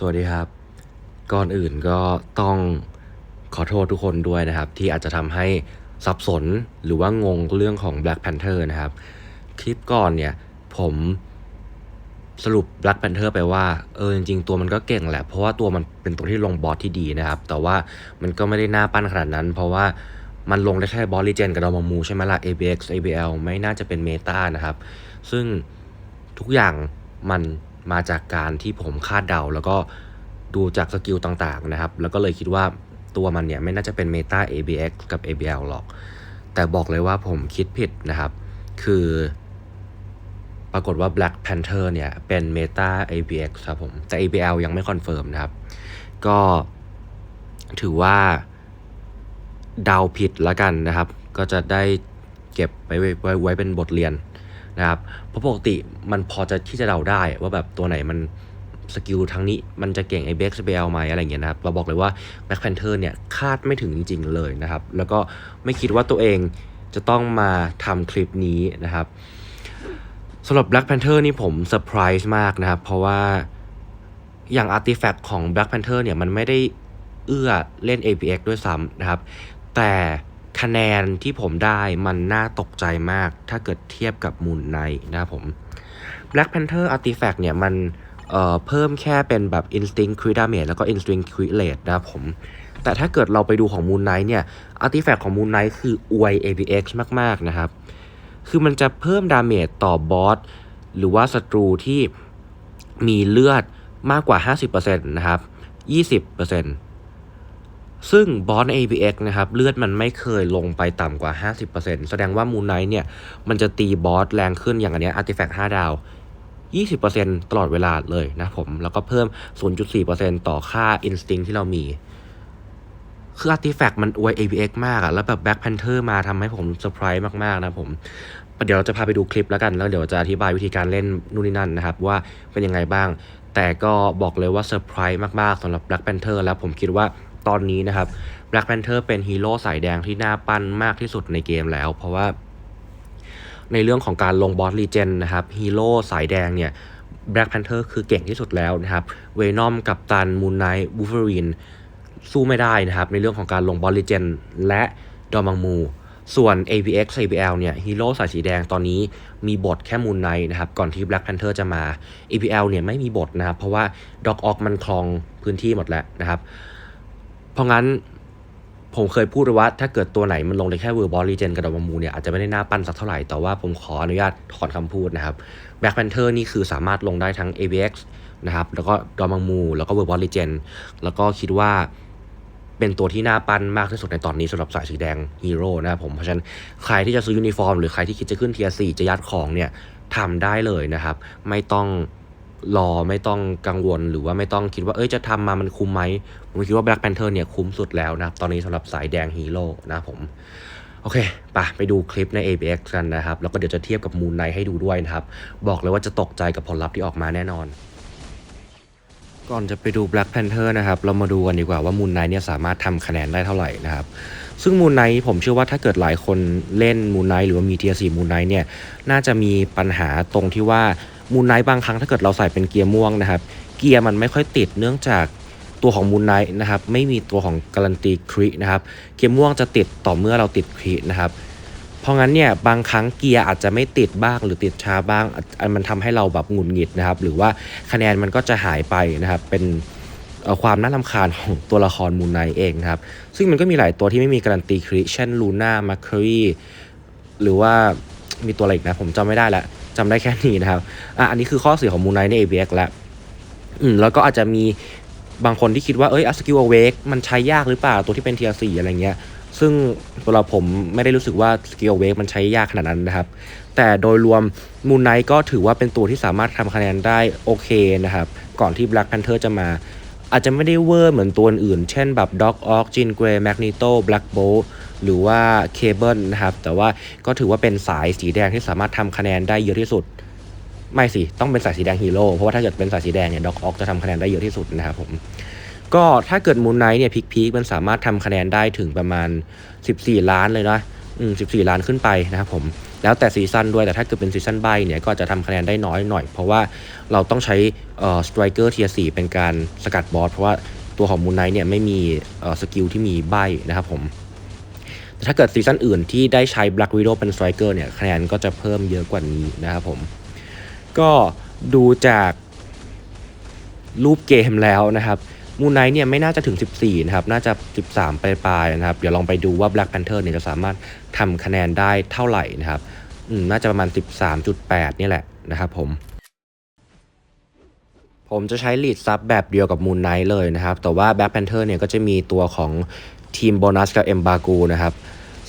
สวัสดีครับ ก่อนอื่นก็ต้องขอโทษทุกคนด้วยนะครับ ที่อาจจะทำให้สับสนหรือว่างงเรื่องของ Black Panther นะครับ คลิปก่อนเนี่ยผมสรุป Black Panther ไปว่า เออจริงๆตัวมันก็เก่งแหละ เพราะว่าตัวมันเป็นตัวที่ลงบอสที่ดีนะครับ แต่ว่ามันก็ไม่ได้หน่าปั้นขนาดนั้น เพราะว่ามันลงได้แค่บอสลีเจนกับดอมมูใช่ไหมล่ะ ABX ABL ไม่น่าจะเป็นเมตานะครับ ซึ่งทุกอย่างมัน มาจากการที่ผมคาดเดา แล้วก็ดูจากสกิลต่างๆนะครับ แล้วก็เลยคิดว่าตัวมันเนี่ยไม่น่าจะเป็นเมตา ABX กับ ABL หรอก แต่บอกเลยว่าผมคิดผิดนะครับ คือ ปรากฏว่า Black Panther เนี่ยเป็น Meta ABX ครับผมแต่ ABL ยังไม่คอนเฟิร์มนะครับ ก็ถือว่าเดาผิดแล้วกันนะครับ ก็จะได้เก็บไว้ไว้ไว้ไว้เป็นบทเรียน นะครับเพราะปกติมันพอจะที่จะเดาได้ว่าแบบตัวไหนมันสกิลทั้งนี้มันจะเก่ง ABX ABL ไหมอะไรเงี้ยนะครับเราบอกเลยว่า Black Panther เนี่ยคาดไม่ถึงจริง ๆ เลยนะครับ แล้วก็ไม่คิดว่าตัวเองจะต้องมาทำคลิปนี้นะครับสำหรับ Black Panther นี่ผมเซอร์ไพรส์มากนะครับ เพราะว่าอย่างอาร์ติแฟกต์ของ Black Panther เนี่ยมันไม่ได้เอื้อเล่น APX ด้วยซ้ำนะครับ แต่ คะแนนที่ผมได้มันน่าตกใจมาก ถ้าเกิดเทียบกับ Moon Knight นะครับผม Black Panther Artifact เนี่ยมันเอ่อเพิ่มแค่เป็นแบบ Instinct Crit Damage แล้วก็ Instinct Crit Rate นะครับผม แต่ถ้าเกิดเราไปดูของ Moon Knight เนี่ย Artifact ของ Moon Knight คืออวย APX มาก ๆ นะครับ คือมันจะเพิ่มดาเมจต่อบอสหรือว่าศัตรูที่มีเลือดมากกว่า 50%นะครับ 20% ซึ่งบอสใน APX นะครับเลือดมันไม่เคยลงไปต่ำกว่า 50%แสดงว่ามูนไนท์เนี่ยมันจะตีบอสแรงขึ้นอย่างอันเนี้อาร์ติแฟกต์5ดาว 20%ตลอดเวลาเลยนะผม แล้วก็เพิ่ม 0.4%ต่อค่า Instinct ที่เรามี คืออาร์ติแฟกต์มันอวย ABX มากอะแล้วแบบ Black Panther มาทำให้ผมเซอร์ไพรส์มากๆนะผมเดี๋ยวเราจะพาไปดูคลิปแล้วกัน แล้วเดี๋ยวจะอธิบายวิธีการเล่นนู่นนี่นั่นนะครับ ว่าเป็นยังไงบ้าง แต่ก็บอกเลยว่าเซอร์ไพรส์มากๆสำหรับ Black Panther แล้วผมคิดว่า ตอนนี้นะครับ Black Panther เป็นฮีโร่สายแดงที่น่าปั้นมากที่สุดในเกมแล้ว เพราะว่าในเรื่องของการลงบอสลีเจนนะครับฮีโร่สายแดงเนี่ย Black Panther คือเก่งที่สุดแล้วนะครับเวนอมกับตันมูนไนท์บูฟเฟอรีนสู้ไม่ได้นะครับในเรื่องของการลงบอลลีเจนและดอมังมูส่วน ABX ABL เนี่ยฮีโร่สายสีแดงตอนนี้มีบทแค่มูนไนนะครับ ก่อนที่ Black Panther จะมา ABL เนี่ยไม่มีบทนะครับ เพราะว่าด็อกออกมันคลองพื้นที่หมดแล้วนะครับ เพราะงั้นผมเคยพูดไว้ว่าถ้าเกิดตัวไหนมันลงได้แค่เวอร์บอลลีเจนกับดอมังมูเนี่ยอาจจะไม่ได้น่าปั้นสักเท่าไหร่ แต่ว่าผมขออนุญาตถอนคำพูดนะครับ Black Panther นี่คือสามารถลงได้ทั้ง ABX นะครับแล้วก็ดอมังมู แล้วก็เวอร์บอลลีเจนแล้วก็คิดว่าเป็นตัวที่น่าปั้นมากที่สุดในตอนนี้สำหรับสายสีแดงฮีโร่นะครับผมเพราะฉะนั้นใครที่จะซื้อยูนิฟอร์ม หรือใครที่คิดจะขึ้นเทียร์สจะยัดของเนี่ยทำได้เลยนะครับ ไม่ต้อง รอไม่ต้องกังวลหรือว่าไม่ต้องคิดว่าเอ้ยจะทำมามันคุ้มไหม ผมคิดว่า Black Panther เนี่ยคุ้มสุดแล้วนะตอนนี้สำหรับสายแดงฮีโร่นะผม โอเคปะไปดูคลิปใน ABX กันนะครับ แล้วก็เดี๋ยวจะเทียบกับ Moon Knight ให้ดูด้วยนะครับ บอกเลยว่าจะตกใจกับผลลัพธ์ที่ออกมาแน่นอน ก่อนจะไปดู Black Panther นะครับ เรามาดูกันดีกว่าว่า Moon Knight เนี่ยสามารถทำคะแนนได้เท่าไหร่นะครับซึ่ง Moon Knight ผมเชื่อว่าถ้าเกิดหลายคนเล่น Moon Knight หรือว่ามีเทียสี่ Moon Knight เนี่ยน่าจะมีปัญหาตรงที่ว่า Moon Knight บางครั้งถ้าเกิดเราใส่เป็นเกียร์ม่วงนะครับ เกียร์มันไม่ค่อยติดเนื่องจากตัวของ Moon Knight นะครับไม่มีตัวของการันตีครินะครับ เกียร์ม่วงจะติดต่อเมื่อเราติดครินะครับ เพราะงั้นเนี่ยบางครั้งเกียร์อาจจะไม่ติดบ้างหรือติดช้าบ้างอันมันทำให้เราแบบหงุดหงิดนะครับ หรือว่าคะแนนมันก็จะหายไปนะครับเป็นความน่ารำคาญของตัวละครมูนไนเองนะครับ ซึ่งมันก็มีหลายตัวที่ไม่มีการันตีคริเช่นลูน่ามาครีหรือว่ามีตัวอะไรอีกนะ ผมจำไม่ได้ละ จำได้แค่นี้นะครับอะอันนี้คือข้อเสียของมูนไนใน ABX แล้วอืมแล้วก็อาจจะมีบางคนที่คิดว่าเอ้ยอัสกิลอเวกมันใช้ยากหรือเปล่าตัวที่เป็นเทียร์สี่อะไรเงี้ยซึ่งตัวเราผมไม่ได้รู้สึกว่าสกิลเวกมันใช้ยากขนาดนั้นนะครับ แต่โดยรวมมูนไนก็ถือว่าเป็นตัวที่สามารถทำคะแนนได้โอเคนะครับ ก่อนที่ Black Panther จะมา อาจจะไม่ได้เวอร์เหมือนตัวอื่น เช่นแบบ Doc Ock Jean Grey Magneto Black Bolt หรือว่า Cable นะครับ แต่ว่าก็ถือว่าเป็นสายสีแดงที่สามารถทำคะแนนได้เยอะที่สุด ไม่สิ ต้องเป็นสายสีแดงฮีโร่เพราะว่าถ้าเกิดเป็นสายสีแดงเนี่ย Doc Ock จะทำคะแนนได้เยอะที่สุดนะครับผมก็ถ้าเกิดมูนไนท์เนี่ยพิกพีคมันสามารถทำคะแนนได้ถึงประมาณ 14 ล้านเลยนะอืม14ล้านขึ้นไปนะครับผม แล้วแต่ซีซันด้วยแต่ถ้าเกิดเป็นซีซันใบเนี่ยก็จะทำคะแนนได้น้อยหน่อย เพราะว่าเราต้องใช้เอ่อสไตรเกอร์เทียสี่เป็นการสกัดบอสเพราะว่าตัวของมูนไนท์เนี่ยไม่มีเอ่อสกิลที่มีใบนะครับผม แต่ถ้าเกิดซีซั่นอื่นที่ได้ใช้ Black Widow เป็นสไตรเกอร์เนี่ยคะแนนก็จะเพิ่มเยอะกว่านี้นะครับผม ก็ดูจากรูปเกมแล้วนะครับมูนไนท์เนี่ยไม่น่าจะถึง 14 นะครับ น่าจะ 13 ปลายๆนะครับ เดี๋ยวลองไปดูว่า Black Panther เนี่ยจะสามารถทำคะแนนได้เท่าไหร่นะครับ น่าจะประมาณ 13.8 นี่แหละนะครับผม ผมจะใช้ลีดซับแบบเดียวกับมูนไนท์เลยนะครับ แต่ว่า Black Panther เนี่ยก็จะมีตัวของทีมโบนัสกับเอมบากูนะครับ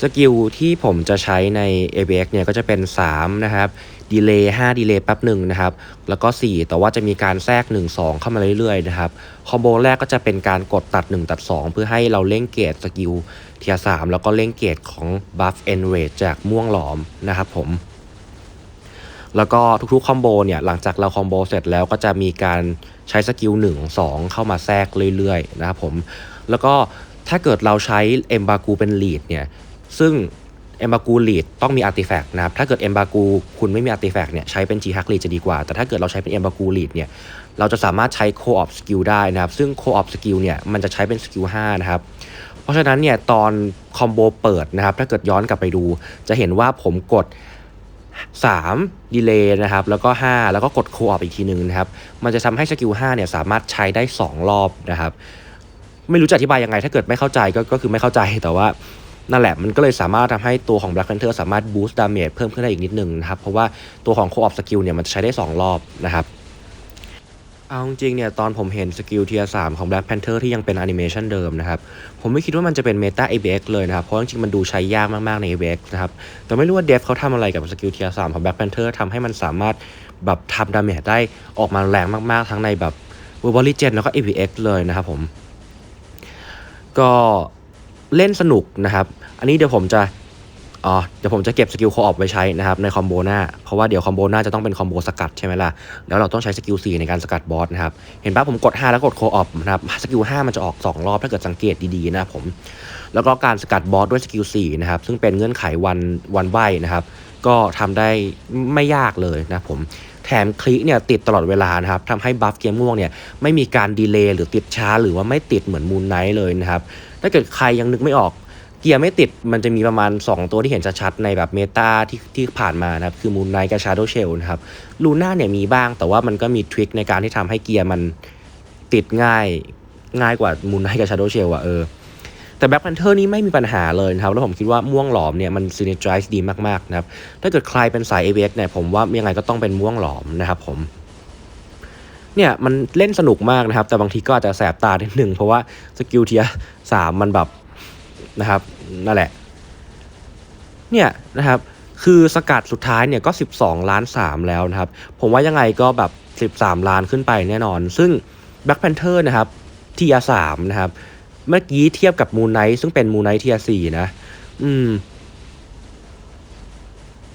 สกิลที่ผมจะใช้ใน ABX เนี่ยก็จะเป็น 3 นะครับดีเลย์5ดีเลย์แป๊บหนึ่งนะครับ แล้วก็ 4 แต่ว่าจะมีการแทรก 1 2 เข้ามาเรื่อยๆนะครับ คอมโบแรกก็จะเป็นการกดตัด 1 ตัด 2 เพื่อให้เราเล่งเกตสกิลเทียสแล้วก็เล่งเกตของ Buff e n r a g e จากม่วงหลอมนะครับผม แล้วก็ทุกๆคอมโบเนี่ยหลังจากเราคอมโบเสร็จแล้วก็จะมีการใช้สกิล1 2เข้ามาแทรกเรื่อยๆนะครับผมแล้วก็ถ้าเกิดเราใช้เอมบากูเป็นลีดเนี่ยซึ่งเอมบากูลีดต้องมีอาร์ติแฟกต์นะครับถ้าเกิดเอมบากูคุณไม่มีอาร์ติแฟกต์เนี่ยใช้เป็นจีฮักลีดจะดีกว่า แต่ถ้าเกิดเราใช้เป็นเอมบากูลีดเนี่ยเราจะสามารถใช้โคออฟสกิลได้นะครับ ซึ่งโคออฟสกิลเนี่ยมันจะใช้เป็นสกิล5นะครับเพราะฉะนั้นเนี่ยตอนคอมโบเปิดนะครับถ้าเกิดย้อนกลับไปดู จะเห็นว่าผมกด 3ดีเลย์นะครับ แล้วก็ 5 แล้วก็กดโคออฟอีกทีหนึ่งนะครับ มันจะทำให้สกิล5เนี่ยสามารถใช้ได้ 2 รอบนะครับ ไม่รู้จะอธิบายยังไง ถ้าเกิดไม่เข้าใจก็ก็คือไม่เข้าใจแต่ว่านั่นแหละมันก็เลยสามารถทำให้ตัวของ Black Panther สามารถบูสต์ดาเมจเพิ่มขึ้นได้อีกนิดนึงนะครับ เพราะว่าตัวของโคออฟสกิลเนี่ยมันใช้ได้ 2 รอบนะครับ เอาจริงๆเนี่ยตอนผมเห็นสกิลเทียสของ Black Panther ที่ยังเป็นแอนิเมชันเดิมนะครับ ผมไม่คิดว่ามันจะเป็นเมตา ABX เลยนะครับ เพราะจริงๆมันดูใช้ยากมาก ๆ ใน ABX นะครับ แต่ไม่รู้ว่าเดฟเขาทำอะไรกับสกิลเทียสของ Black Panther ทำให้มันสามารถแบบทำดาเมจได้ออกมาแรงมาก ๆ ทั้งในแบบ v e r b a l i g e n แล้วก็ ABX เลยนะครับผม ก็เล่นสนุกนะครับ อันนี้เดี๋ยวผมจะ อ๋อเดี๋ยวผมจะเก็บสกิลโคออฟไว้ใช้นะครับในคอมโบหน้า เพราะว่าเดี๋ยวคอมโบหน้าจะต้องเป็นคอมโบสกัดใช่ไหมล่ะ แล้วเราต้องใช้สกิล4ในการสกัดบอสนะครับ เห็นปะผมกด 5 แล้วกดโคออฟนะครับ สกิล5มันจะออก 2 รอบถ้าเกิดสังเกตดีๆนะผม แล้วก็การสกัดบอสด้วยสกิล4นะครับ ซึ่งเป็นเงื่อนไขวันวันใบนะครับ ก็ทำได้ไม่ยากเลยนะผม แถมคลิกเนี่ยติดตลอดเวลานะครับทำให้บัฟเกมม่วงเนี่ยไม่มีการดีเลย์หรือติดช้าหรือว่าไม่ติดเหมือนมูนไนท์เลยนะครับ ถ้าเกิดใครยังนึกไม่ออก เกียร์ไม่ติดมันจะมีประมาณ 2 ตัวที่เห็นชัดๆในแบบเมตาที่ที่ผ่านมานะครับ คือมูนไนท์กับชาโดเชลนะครับลูน่าเนี่ยมีบ้างแต่ว่ามันก็มีทริคในการที่ทำให้เกียร์มันติดง่ายง่ายกว่ามูนไนท์กับชาโดเชลอะเออแต่แบ็คแพนเทอร์นี่ไม่มีปัญหาเลยนะครับ แล้วผมคิดว่าม่วงหลอมเนี่ยมันซีเนจไ z ดีมากๆนะครับ ถ้าเกิดใครเป็นสาย a อ x เนี่ยผมว่ายังไงก็ต้องเป็นม่วงหลอมนะครับผมเนี่ยมันเล่นสนุกมากนะครับ แต่บางทีก็อาจจะแสบตานิดหนึ่งเพราะว่าสกิลเทียสามมันแบบ นะครับนั่นแหละเนี่ยนะครับคือสกัดสุดท้ายเนี่ยก็ 12 ล้าน 3 แล้วนะครับ ผมว่ายังไงก็แบบ 13 ล้านขึ้นไปแน่นอน ซึ่ง Black Panther นะครับเทียสามนะครับ เมื่อกี้เทียบกับมูนไนท์ซึ่งเป็นมูนไนท์เทียสี่นะ อืม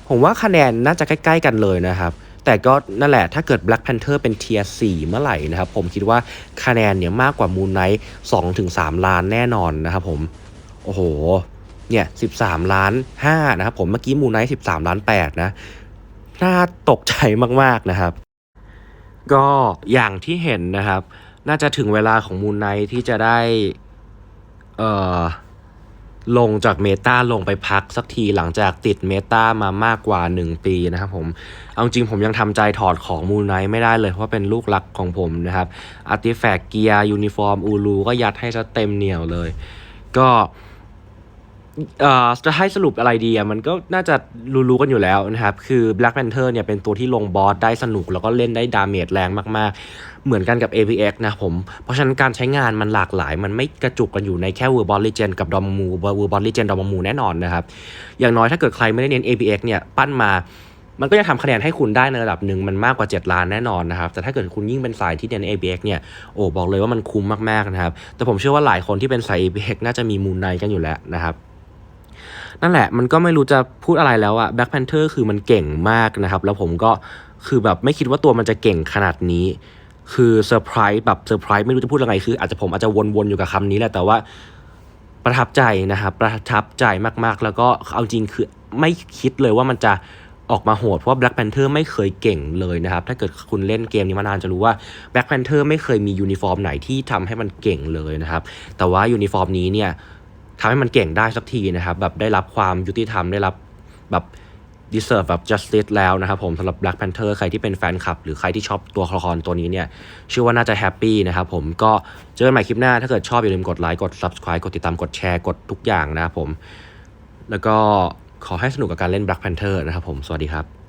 ผมว่าคะแนนน่าจะใกล้ ๆ กันเลยนะครับ แต่ก็นั่นแหละถ้าเกิด Black Panther เป็นเทียสี่เมื่อไหร่นะครับ ผมคิดว่าคะแนนเนี่ยมากกว่ามูนไนท์สองถึงสามล้านแน่นอนนะครับผม โอ้โห เนี่ยสิบสามล้านห้านะครับผมเมื่อกี้มูไนท์สิบสามล้านแปดนะ น่าตกใจมาก ๆ นะครับ ก็อย่างที่เห็นนะครับ น่าจะถึงเวลาของมูไนท์ที่จะได้ เอ่อลงจากเมตาลงไปพักสักทีหลังจากติดเมตามามากกว่า 1 ปีนะครับผม เอาจริงผมยังทำใจถอดของมูนไนท์ไม่ได้เลยเพราะเป็นลูกรักของผมนะครับอาร์ติแฟกเกียร์ยูนิฟอร์มอูรูก็ยัดให้ซะเต็มเหนียวเลย ก็ จะให้สรุปอะไรดีอะมันก็น่าจะรู้ๆกันอยู่แล้วนะครับ คือ Black Panther เนี่ยเป็นตัวที่ลงบอสได้สนุกแล้วก็เล่นได้ดาเมจแรงมากๆ เหมือนกันกับ APX นะผม เพราะฉะนั้นการใช้งานมันหลากหลาย มันไม่กระจุกกันอยู่ในแค่ w o r b o l Legend กับ d o m a m u w o r b o l Legend d o m m u แน่นอนนะครับ อย่างน้อยถ้าเกิดใครไม่ได้เน้น APX เนี่ยปั้นมามันก็จะทำคะแนนให้คุณได้ในระดับหนึ่งมันมากกว่า 7 ล้านแน่นอนนะครับ แต่ถ้าเกิดคุณยิ่งเป็นสายที่เน้น ABX เนี่ยโอ้บอกเลยว่ามันคุ้มมากๆนะครับแต่ผมเชื่อว่าหลายคนที่เป็นสาย ABX น่าจะมีมูลไนกันอยู่แล้วนะครับ นั่นแหละมันก็ไม่รู้จะพูดอะไรแล้วอะ Black Panther คือมันเก่งมากนะครับ แล้วผมก็คือแบบไม่คิดว่าตัวมันจะเก่งขนาดนี้ คือเซอร์ไพรส์แบบเซอร์ไพรส์ไม่รู้จะพูดยังไงคืออาจจะผมอาจจะวนๆอยู่กับคำนี้แหละแต่ว่าประทับใจนะครับประทับใจมากๆ แล้วก็เอาจริงคือไม่คิดเลยว่ามันจะออกมาโหดเพราะว่า Black Panther ไม่เคยเก่งเลยนะครับ ถ้าเกิดคุณเล่นเกมนี้มานานจะรู้ว่า Black Panther ไม่เคยมียูนิฟอร์มไหนที่ทำให้มันเก่งเลยนะครับ แต่ว่ายูนิฟอร์มนี้เนี่ย ทำให้มันเก่งได้สักทีนะครับแบบได้รับความยุติธรรมได้รับแบบ deserve แบบ justice แล้วนะครับผมสำหรับ Black Panther ใครที่เป็นแฟนคลับ หรือใครที่ชอบตัวละครตัวนี้เนี่ยเชื่อว่าน่าจะแฮปปี้นะครับผมก็เจอกันใหม่คลิปหน้า ถ้าเกิดชอบอย่าลืมกดไลค์กด subscribe กดติดตามกดแชร์กดทุกอย่างนะครับผม แล้วก็ขอให้สนุกกับการเล่น Black Panther นะครับผม สวัสดีครับ